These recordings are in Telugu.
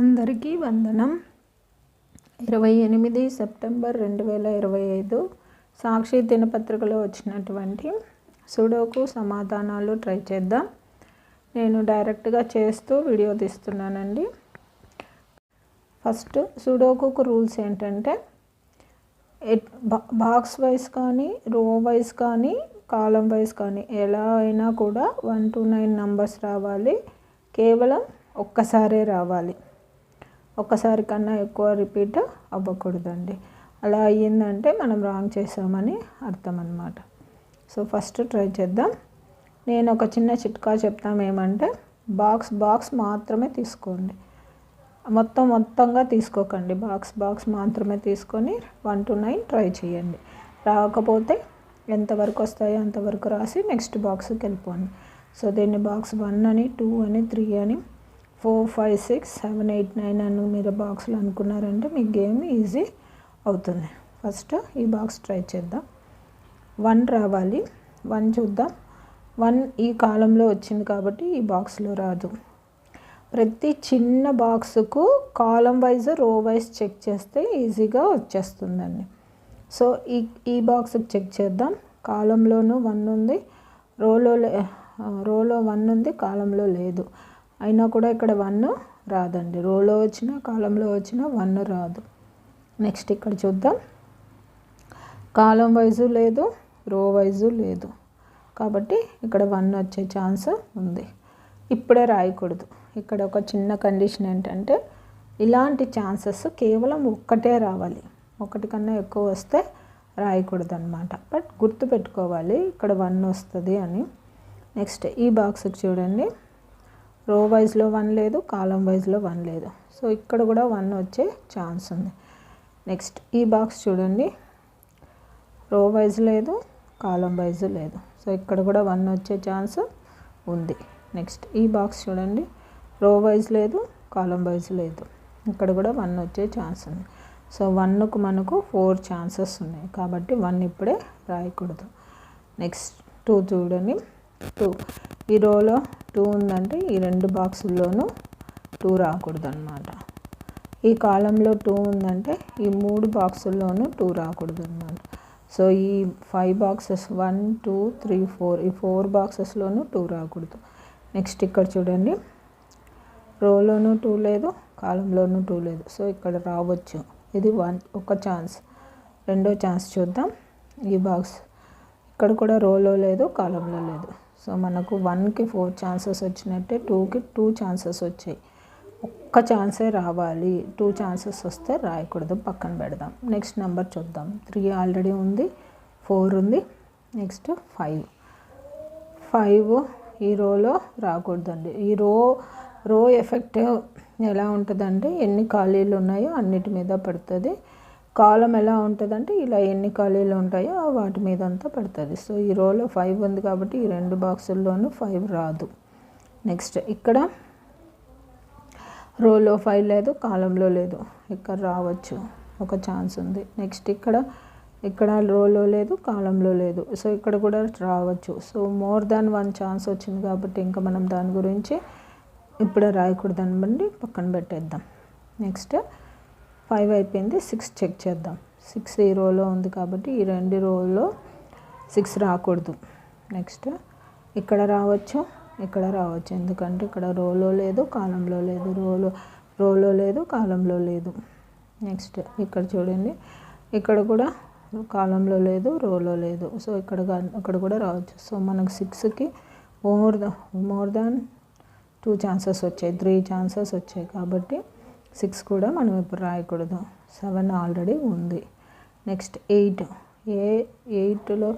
అందరికీ వందనం. ఇరవై ఎనిమిది సెప్టెంబర్ రెండు వేల ఇరవై ఐదు సాక్షి దినపత్రికలో వచ్చినటువంటి సుడోకు సమాధానాలు ట్రై చేద్దాం. నేను డైరెక్ట్గా చేస్తూ వీడియో తీస్తున్నానండి. ఫస్ట్ సుడోకుకు రూల్స్ ఏంటంటే బాక్స్ వైజ్ కానీ రో వైజ్ కానీ కాలం వైజ్ కానీ ఎలా అయినా కూడా వన్ టు నైన్ నంబర్స్ రావాలి. కేవలం ఒక్కసారే రావాలి. ఒక్కసారి కన్నా ఎక్కువ రిపీట్ అవ్వకూడదండి. అలా అయ్యిందంటే మనం రాంగ్ చేసామని అర్థం అనమాట సో ఫస్ట్ ట్రై చేద్దాం. నేను ఒక చిన్న చిట్కా చెప్తాం ఏమంటే బాక్స్ బాక్స్ మాత్రమే తీసుకోండి. మొత్తం మొత్తంగా తీసుకోకండి. బాక్స్ బాక్స్ మాత్రమే తీసుకొని వన్ టు నైన్ ట్రై చేయండి. రాకపోతే ఎంతవరకు వస్తాయో అంతవరకు రాసి నెక్స్ట్ బాక్స్కి వెళ్ళిపోండి. సో దీన్ని బాక్స్ వన్ అని టూ అని త్రీ అని four five six seven eight nine అని మీరు బాక్స్లో అనుకున్నారంటే మీ గేమ్ ఈజీ అవుతుంది. ఫస్ట్ ఈ బాక్స్ ట్రై చేద్దాం. వన్ రావాలి. వన్ చూద్దాం. వన్ ఈ కాలంలో వచ్చింది కాబట్టి ఈ బాక్స్లో రాదు. ప్రతి చిన్న బాక్స్కు column wise row wise check చేస్తే ఈజీగా వచ్చేస్తుందండి. సో ఈ ఈ బాక్స్కి చెక్ చేద్దాం. కాలంలోనూ వన్ ఉంది. రోలో రోలో వన్ ఉంది కాలంలో లేదు. అయినా కూడా ఇక్కడ వన్ రాదండి. రోలో వచ్చిన కాలంలో వచ్చిన వన్ రాదు. నెక్స్ట్ ఇక్కడ చూద్దాం. కాలం వైజు లేదు రో వైజు లేదు. కాబట్టి ఇక్కడ వన్ వచ్చే ఛాన్స్ ఉంది. ఇప్పుడే రాయకూడదు. ఇక్కడ ఒక చిన్న కండిషన్ ఏంటంటే ఇలాంటి ఛాన్సెస్ కేవలం ఒక్కటే రావాలి. ఒకటి కన్నా ఎక్కువ వస్తే రాయకూడదు అనమాట బట్ గుర్తుపెట్టుకోవాలి ఇక్కడ వన్ వస్తుంది అని. నెక్స్ట్ ఈ బాక్స్కి చూడండి. రో వైజ్లో వన్ లేదు కాలం వైజ్లో వన్ లేదు. సో ఇక్కడ కూడా వన్ వచ్చే ఛాన్స్ ఉంది. నెక్స్ట్ ఈ బాక్స్ చూడండి. రో వైజ్ లేదు కాలం వైజ్ లేదు. సో ఇక్కడ కూడా వన్ వచ్చే ఛాన్స్ ఉంది. నెక్స్ట్ ఈ బాక్స్ చూడండి. రో వైజ్ లేదు కాలం వైజ్ లేదు. ఇక్కడ కూడా వన్ వచ్చే ఛాన్స్ ఉంది. సో వన్కు మనకు ఫోర్ ఛాన్సెస్ ఉన్నాయి. కాబట్టి వన్ ఇప్పుడే రాయకూడదు. నెక్స్ట్ టూ చూడండి. టూ. ఈ రోలో టూ ఉందంటే ఈ రెండు బాక్సుల్లోనూ టూ రాకూడదు అనమాట ఈ కాలంలో టూ ఉందంటే ఈ మూడు బాక్సుల్లోనూ టూ రాకూడదు అనమాట సో ఈ five boxes one two three four ఈ ఫోర్ బాక్సెస్లోనూ టూ రాకూడదు. నెక్స్ట్ ఇక్కడ చూడండి. రోలోనూ టూ లేదు కాలంలోనూ టూ లేదు. సో ఇక్కడ రావచ్చు. ఇది వన్ ఒక ఛాన్స్. రెండో ఛాన్స్ చూద్దాం. ఈ బాక్స్ ఇక్కడ కూడా రోలో లేదు కాలంలో లేదు. సో మనకు వన్కి ఫోర్ ఛాన్సెస్ వచ్చినట్టే టూకి టూ ఛాన్సెస్ వచ్చాయి. ఒక్క ఛాన్సే రావాలి. టూ ఛాన్సెస్ వస్తే రాయకూడదు. పక్కన పెడదాం. నెక్స్ట్ నెంబర్ చూద్దాం. త్రీ ఆల్రెడీ ఉంది. ఫోర్ ఉంది. Next five. ఫైవ్ ఈ రోలో రాకూడదండి. ఈ రో రో ఎఫెక్ట్ ఎలా ఉంటుందంటే ఎన్ని ఖాళీలు ఉన్నాయో అన్నిటి మీద పడుతుంది. కాలం ఎలా ఉంటుందంటే ఇలా ఎన్ని ఖాళీలు ఉంటాయో వాటి మీద అంతా పడుతుంది. సో ఈ రోలో ఫైవ్ ఉంది కాబట్టి ఈ రెండు బాక్సుల్లోనూ ఫైవ్ రాదు. నెక్స్ట్ ఇక్కడ రోలో ఫైవ్ లేదు కాలంలో లేదు. ఇక్కడ రావచ్చు. ఒక ఛాన్స్ ఉంది. నెక్స్ట్ ఇక్కడ ఇక్కడ రోలో లేదు కాలంలో లేదు. సో ఇక్కడ కూడా రావచ్చు. So more than one chance వచ్చింది కాబట్టి ఇంకా మనం దాని గురించి ఇప్పుడే రాయకూడదు అనబండి పక్కన పెట్టేద్దాం. నెక్స్ట్ ఫైవ్ అయిపోయింది సిక్స్ చెక్ చేద్దాం. సిక్స్ ఈ రోలో ఉంది కాబట్టి ఈ రెండు రోల్లో సిక్స్ రాకూడదు. నెక్స్ట్ ఇక్కడ రావచ్చు ఇక్కడ రావచ్చు. ఎందుకంటే ఇక్కడ రోలో లేదు కాలంలో లేదు. రోలో రోలో లేదు కాలంలో లేదు. నెక్స్ట్ ఇక్కడ చూడండి ఇక్కడ కూడా కాలంలో లేదు రోలో లేదు. సో ఇక్కడ అక్కడ కూడా రావచ్చు. సో మనకు సిక్స్కి more the more than two chances వచ్చాయి త్రీ ఛాన్సెస్ వచ్చాయి కాబట్టి సిక్స్ కూడా మనం ఇప్పుడు రాయకూడదు. సెవెన్ ఆల్రెడీ ఉంది. Next eight. ఏ ఎయిట్లో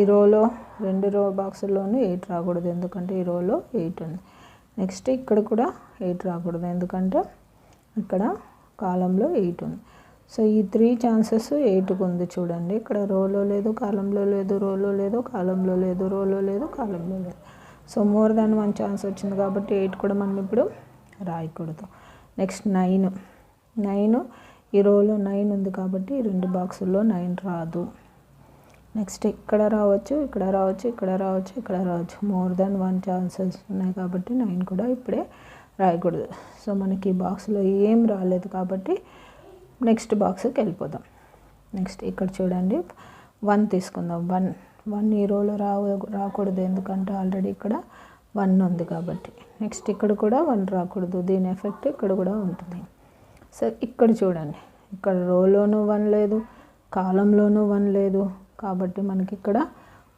ఈ రోలో రెండు రో బాక్సుల్లోనూ ఎయిట్ రాకూడదు. ఎందుకంటే ఈ రోలో ఎయిట్ ఉంది. నెక్స్ట్ ఇక్కడ కూడా ఎయిట్ రాకూడదు. ఎందుకంటే ఇక్కడ కాలంలో ఎయిట్ ఉంది. సో ఈ త్రీ ఛాన్సెస్ ఎయిట్కి ఉంది చూడండి. ఇక్కడ రోలో లేదు కాలంలో లేదు రోలో లేదు కాలంలో లేదు రోలో లేదు కాలంలో లేదు. So more than one chance వచ్చింది కాబట్టి ఎయిట్ కూడా మనం ఇప్పుడు రాయకూడదు. Next nine. నైన్ ఈ రోలో నైన్ ఉంది కాబట్టి రెండు బాక్సుల్లో నైన్ రాదు. నెక్స్ట్ ఇక్కడ రావచ్చు ఇక్కడ రావచ్చు ఇక్కడ రావచ్చు ఇక్కడ రావచ్చు. మోర్ దాన్ వన్ ఛాన్సెస్ ఉన్నాయి కాబట్టి నైన్ కూడా ఇప్పుడే రాయకూడదు. సో మనకి ఈ బాక్స్లో ఏం రాలేదు కాబట్టి నెక్స్ట్ బాక్స్కి వెళ్ళిపోదాం. నెక్స్ట్ ఇక్కడ చూడండి వన్ తీసుకుందాం. వన్ వన్ ఈ రోలో రా రాకూడదు. ఎందుకంటే ఆల్రెడీ ఇక్కడ వన్ ఉంది కాబట్టి. నెక్స్ట్ ఇక్కడ కూడా వన్ రాకూడదు. దీని ఎఫెక్ట్ ఇక్కడ కూడా ఉంటుంది. సో ఇక్కడ చూడండి. ఇక్కడ రోలోనూ వన్ లేదు కాలంలోనూ వన్ లేదు. కాబట్టి మనకి ఇక్కడ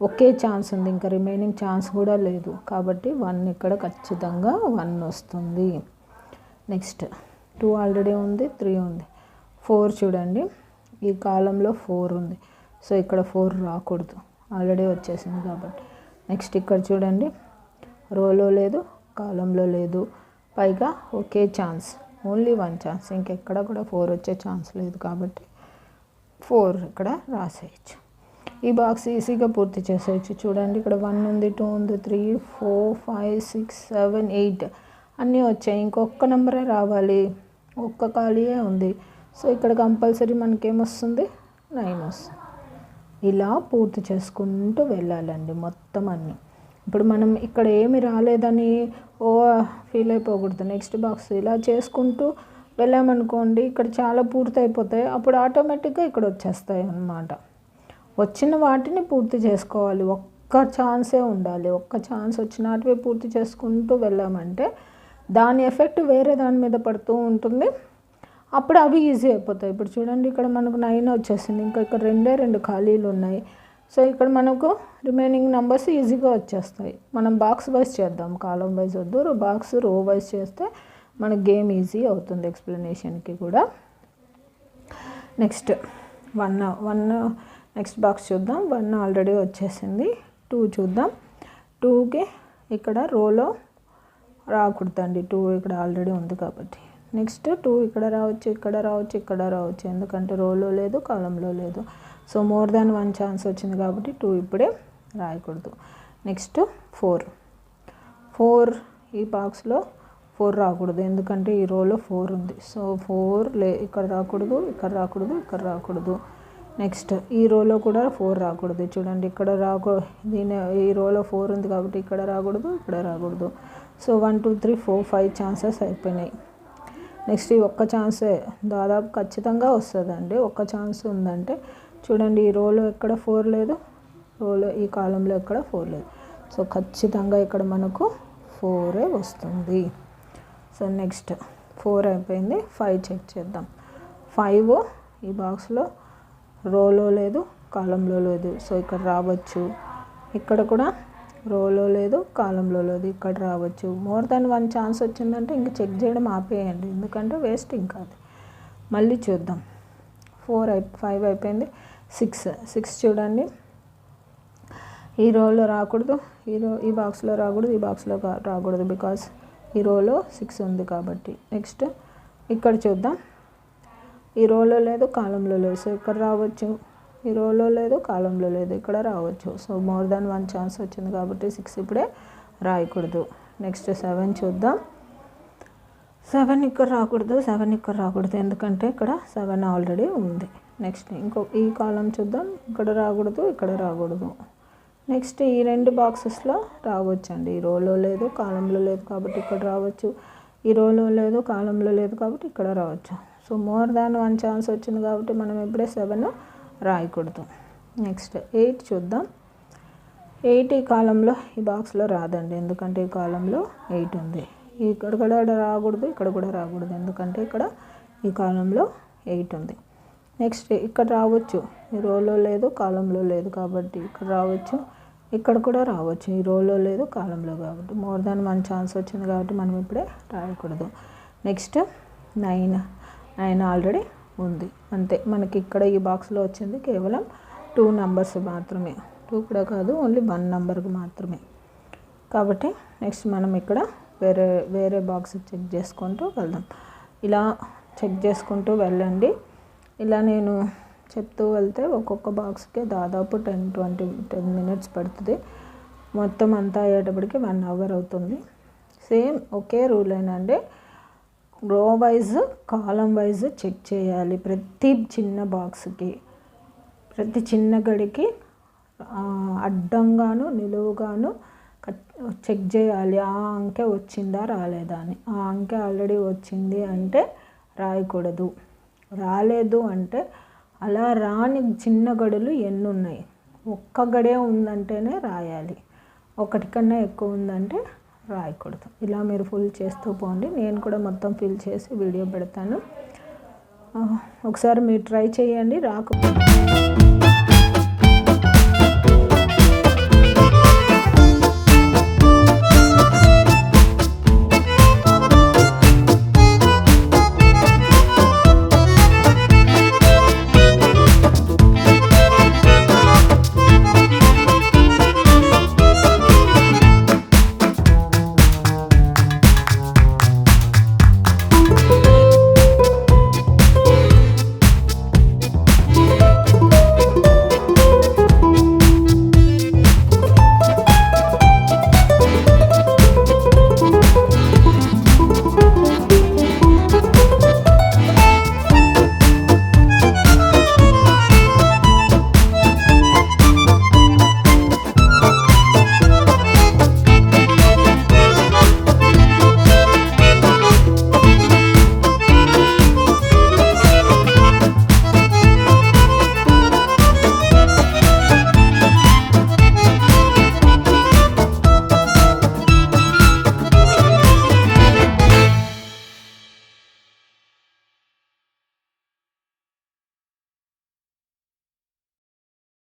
ఒకే ఛాన్స్ ఉంది. ఇంకా రిమైనింగ్ ఛాన్స్ కూడా లేదు. కాబట్టి వన్ ఇక్కడ ఖచ్చితంగా వన్ వస్తుంది. నెక్స్ట్ టూ ఆల్రెడీ ఉంది త్రీ ఉంది. ఫోర్ చూడండి. ఈ కాలంలో ఫోర్ ఉంది. సో ఇక్కడ ఫోర్ రాకూడదు. ఆల్రెడీ వచ్చేసింది కాబట్టి. నెక్స్ట్ ఇక్కడ చూడండి. రోలో లేదు కాలంలో లేదు. పైగా ఒకే ఛాన్స్ ఓన్లీ వన్ ఛాన్స్. ఇంకెక్కడ కూడా ఫోర్ వచ్చే ఛాన్స్ లేదు కాబట్టి ఫోర్ ఇక్కడ రాసేయచ్చు. ఈ బాక్స్ ఈజీగా పూర్తి చేసేయచ్చు. చూడండి ఇక్కడ వన్ ఉంది టూ ఉంది three four five six seven eight అన్నీ వచ్చాయి. ఇంకొక నెంబరే రావాలి. ఒక్క ఖాళీయే ఉంది. సో ఇక్కడ కంపల్సరీ మనకేమొస్తుంది నైన్ వస్తుంది. ఇలా పూర్తి చేసుకుంటూ వెళ్ళాలండి మొత్తం అన్నీ. ఇప్పుడు మనం ఇక్కడ ఏమి రాలేదని ఓ ఫీల్ అయిపోకూడదు. నెక్స్ట్ బాక్స్ ఇలా చేసుకుంటూ వెళ్ళామనుకోండి ఇక్కడ చాలా పూర్తయిపోతాయి. అప్పుడు ఆటోమేటిక్గా ఇక్కడ వచ్చేస్తాయి అన్నమాట. వచ్చిన వాటిని పూర్తి చేసుకోవాలి. ఒక్క ఛాన్సే ఉండాలి. ఒక్క ఛాన్స్ వచ్చినటివి పూర్తి చేసుకుంటూ వెళ్ళామంటే దాని ఎఫెక్ట్ వేరే దాని మీద పడుతూ ఉంటుంది. అప్పుడు అవి ఈజీ అయిపోతాయి. ఇప్పుడు చూడండి ఇక్కడ మనకు నైన్ వచ్చేసింది. ఇంకా ఇక్కడ రెండే రెండు ఖాళీలు ఉన్నాయి. సో ఇక్కడ మనకు రిమైనింగ్ నెంబర్స్ ఈజీగా వచ్చేస్తాయి. మనం బాక్స్ వైజ్ చేద్దాం. కాలం వైజ్ వద్దు. బాక్స్ రో వైజ్ చేస్తే మన గేమ్ ఈజీ అవుతుంది ఎక్స్ప్లెనేషన్కి కూడా. Next one one next box చూద్దాం. వన్ ఆల్రెడీ వచ్చేసింది. టూ చూద్దాం. టూకి ఇక్కడ రోలో రాకూడదండి. టూ ఇక్కడ ఆల్రెడీ ఉంది కాబట్టి. నెక్స్ట్ టూ ఇక్కడ రావచ్చు ఇక్కడ రావచ్చు ఇక్కడ రావచ్చు. ఎందుకంటే రోలో లేదు కాలంలో లేదు. So more than one chance వచ్చింది కాబట్టి టూ ఇప్పుడే రాయకూడదు. నెక్స్ట్ ఫోర్ ఫోర్ ఈ బాక్స్లో ఫోర్ రాకూడదు. ఎందుకంటే ఈ రోలో ఫోర్ ఉంది. సో ఫోర్ లే ఇక్కడ రాకూడదు ఇక్కడ రాకూడదు ఇక్కడ రాకూడదు. నెక్స్ట్ ఈ రోలో కూడా ఫోర్ రాకూడదు. చూడండి ఇక్కడ రాకూ దీని ఈ రోలో ఫోర్ ఉంది కాబట్టి ఇక్కడ రాకూడదు ఇక్కడ రాకూడదు. So one two three four five chances అయిపోయినాయి. నెక్స్ట్ ఈ ఒక్క ఛాన్సే దాదాపు ఖచ్చితంగా వస్తుందండి. ఒక్క ఛాన్స్ ఉందంటే చూడండి ఈ రోలో ఎక్కడ ఫోర్ లేదు? రోలో ఈ కాలంలో ఎక్కడ ఫోర్ లేదు. సో ఖచ్చితంగా ఇక్కడ మనకు ఫోరే వస్తుంది. సో నెక్స్ట్ ఫోర్ అయిపోయింది. ఫైవ్ చెక్ చేద్దాం. ఫైవ్ ఈ బాక్స్లో రోలో లేదు కాలంలో లేదు. సో ఇక్కడ రావచ్చు. ఇక్కడ కూడా రోలో లేదు కాలంలో లేదు ఇక్కడ రావచ్చు. మోర్ దాన్ వన్ ఛాన్స్ వచ్చిందంటే ఇంక చెక్ చేయడం ఆపేయండి. ఎందుకంటే వేస్ట్ ఇంకా అది. మళ్ళీ చూద్దాం. ఫోర్ అయి ఫైవ్ అయిపోయింది. సిక్స్ సిక్స్ చూడండి. ఈ రోలో రాకూడదు. ఈ రో ఈ బాక్స్లో రాకూడదు. ఈ బాక్స్లో రాకూడదు బికాస్ ఈ రోలో సిక్స్ ఉంది కాబట్టి. నెక్స్ట్ ఇక్కడ చూద్దాం. ఈ రోలో లేదు కాలంలో లేదు. సో ఇక్కడ రావచ్చు. ఈ రోలో లేదు కాలంలో లేదు. ఇక్కడ రావచ్చు. So more than one chance వచ్చింది కాబట్టి సిక్స్ ఇప్పుడే రాయకూడదు. నెక్స్ట్ సెవెన్ చూద్దాం. సెవెన్ ఇక్కడ రాకూడదు. సెవెన్ ఇక్కడ రాకూడదు. ఎందుకంటే ఇక్కడ సెవెన్ ఆల్రెడీ ఉంది. నెక్స్ట్ ఇంకో ఈ కాలం చూద్దాం. ఇక్కడ రాకూడదు ఇక్కడ రాకూడదు. నెక్స్ట్ ఈ రెండు బాక్సెస్లో రావచ్చండి. ఈ రోలో లేదు కాలంలో లేదు కాబట్టి ఇక్కడ రావచ్చు. ఈ రోలో లేదు కాలంలో లేదు కాబట్టి ఇక్కడ రావచ్చు. So more than one chance వచ్చింది కాబట్టి మనం ఇప్పుడే సెవెన్ రాయకూడదు. నెక్స్ట్ ఎయిట్ చూద్దాం. ఎయిట్ ఈ కాలంలో ఈ బాక్స్లో రాదండి. ఎందుకంటే ఈ కాలంలో ఎయిట్ ఉంది. ఇక్కడ కూడా రాకూడదు ఇక్కడ కూడా రాకూడదు. ఎందుకంటే ఇక్కడ ఈ కాలంలో ఎయిట్ ఉంది. నెక్స్ట్ ఇక్కడ రావచ్చు. ఈ రోలో లేదు కాలంలో లేదు కాబట్టి ఇక్కడ రావచ్చు. ఇక్కడ కూడా రావచ్చు. ఈ రోలో లేదు కాలంలో కాబట్టి. మోర్ దాన్ వన్ ఛాన్స్ వచ్చింది కాబట్టి మనం ఇప్పుడే రాయకూడదు. నెక్స్ట్ నైన్ నైన్ ఆల్రెడీ ఉంది. అంతే. మనకి ఇక్కడ ఈ బాక్స్లో వచ్చింది కేవలం టూ నెంబర్స్ మాత్రమే. టూ కూడా కాదు ఓన్లీ వన్ నంబర్కి మాత్రమే. కాబట్టి నెక్స్ట్ మనం ఇక్కడ వేరే వేరే బాక్స్ చెక్ చేసుకుంటూ వెళ్దాం. ఇలా చెక్ చేసుకుంటూ వెళ్ళండి. ఇలా నేను చెప్తూ వెళ్తే ఒక్కొక్క బాక్స్కి దాదాపు టెన్ ట్వంటీ టెన్ మినిట్స్ పడుతుంది. మొత్తం అంతా అయ్యేటప్పటికి వన్ అవర్ అవుతుంది. సేమ్ ఒకే రూల్ ఏనండి రో వైజ్ కాలం వైజ్ చెక్ చేయాలి ప్రతి చిన్న బాక్స్కి. ప్రతి చిన్న గడికి అడ్డంగాను నిలువుగాను చెక్ చేయాలి. ఆ అంకె వచ్చిందా రాలేదా అని. ఆ అంకె ఆల్రెడీ వచ్చింది అంటే రాయకూడదు. రాలేదు అంటే అలా రాని చిన్న గడులు ఎన్ని ఉన్నాయి ఒక్క గడే ఉందంటేనే రాయాలి. ఒకటి కన్నా ఎక్కువ ఉందంటే రాయకూడదు. ఇలా మీరు ఫుల్ చేస్తూ పోండి. నేను కూడా మొత్తం ఫిల్ చేసి వీడియో పెడతాను. ఒకసారి మీరు ట్రై చేయండి. రాకపోతే